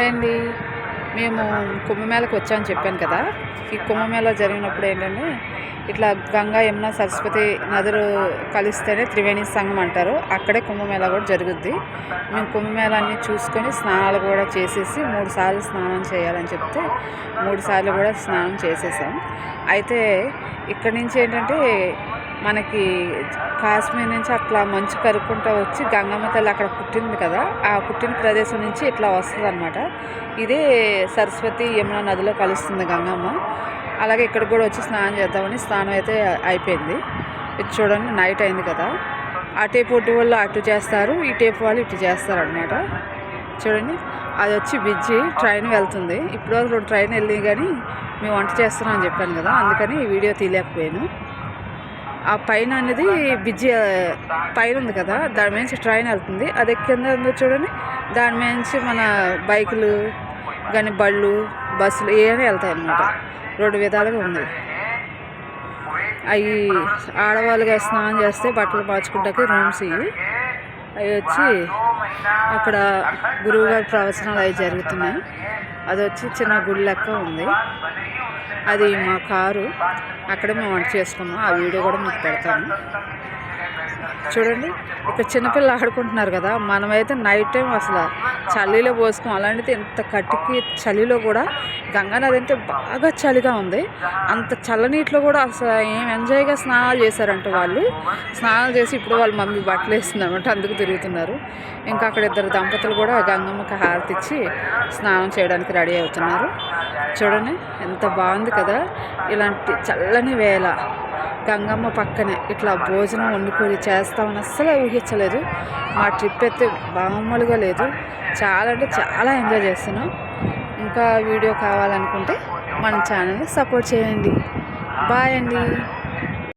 Hi అండి మేము కుంభమేళకు వచ్చామని చెప్పాను కదా. ఈ కుంభమేళ జరిగినప్పుడు ఏంటంటే ఇట్లా గంగా యమున సరస్వతి నదులు కలిస్తేనే త్రివేణి సంఘం అంటారు. అక్కడే కుంభమేళ కూడా జరుగుద్ది. మేము కుంభమేళాన్ని చూసుకొని స్నానాలు కూడా చేసేసి మూడు సార్లు స్నానం చేయాలని చెప్తే మూడు సార్లు కూడా స్నానం చేసేసాం. అయితే ఇక్కడి నుంచి ఏంటంటే మనకి కాశ్మీర్ నుంచి అట్లా మంచు కరుక్కుంటూ వచ్చి గంగమ్మ తల్లి అక్కడ పుట్టింది కదా ఆ పుట్టిన ప్రదేశం నుంచి ఇట్లా వస్తుంది అనమాట ఇదే సరస్వతి యమున నదిలో కలుస్తుంది గంగమ్మ. అలాగే ఇక్కడ కూడా వచ్చి స్నానం చేద్దామని స్నానం అయితే అయిపోయింది. ఇది చూడండి నైట్ అయింది కదా. అటేపు ఒడ్డు వాళ్ళు అటు చేస్తారు ఈ టేపు వాళ్ళు ఇటు చేస్తారు అనమాట చూడండి అది వచ్చి బిజ్జి ట్రైన్ వెళ్తుంది. ఇప్పుడు రెండు ట్రైన్ వెళ్ళి కానీ మేము వంట చేస్తున్నాం అని చెప్పాను కదా అందుకని ఈ వీడియో తీయలేకపోయాను. ఆ పైన అనేది బిజ్జి పైన ఉంది కదా దాని నుంచి ట్రైన్ వెళ్తుంది. అది కింద ఉందో చూడండి దాని నుంచి మన బైకులు కానీ బళ్ళు బస్సులు ఏమైనా వెళ్తాయి అన్నమాట. రెండు విధాలుగా ఉంది అవి ఆడవాళ్ళుగా స్నానం చేస్తే బట్టలు మార్చుకుంటాకి రూమ్స్ ఇవి. అవి వచ్చి అక్కడ గురువుగారి ప్రవచనాలు అవి జరుగుతున్నాయి. అది వచ్చి చిన్న గుడి లెక్క ఉంది. అది మా కారు. అక్కడే మేము వంట చేసుకున్నాం. ఆ వీడియో కూడా మీకు పెడతాను. చూడండి ఇక్కడ చిన్నపిల్లలు ఆడుకుంటున్నారు కదా. మనమైతే నైట్ టైం అసలు చలిలో పోసుకోం అలాంటిది ఇంత కట్టికి చలిలో కూడా గంగానది అంటే బాగా చలిగా ఉంది. అంత చల్లనీటిలో కూడా అసలు ఏం ఎంజాయ్గా స్నానాలు చేశారంట వాళ్ళు. స్నానాలు చేసి ఇప్పుడు వాళ్ళ మమ్మీ బట్టలు వేస్తుందన్నమాట అందుకు తిరుగుతున్నారు. ఇంకా అక్కడ ఇద్దరు దంపతులు కూడా గంగమ్మకి హారతి ఇచ్చి స్నానం చేయడానికి రెడీ అవుతున్నారు. చూడండి ఎంత బాగుంది కదా. ఇలాంటి చల్లని వేళ గంగమ్మ పక్కనే ఇట్లా భోజనం వండుకొని చేస్తామని అస్సలు ఊహించలేదు. మా ట్రిప్ అయితే మామూలుగా లేదు. చాలా అంటే చాలా ఎంజాయ్ చేస్తున్నాం. ఇంకా వీడియో కావాలనుకుంటే మన ఛానల్ని సపోర్ట్ చేయండి. బాయ్ అండి.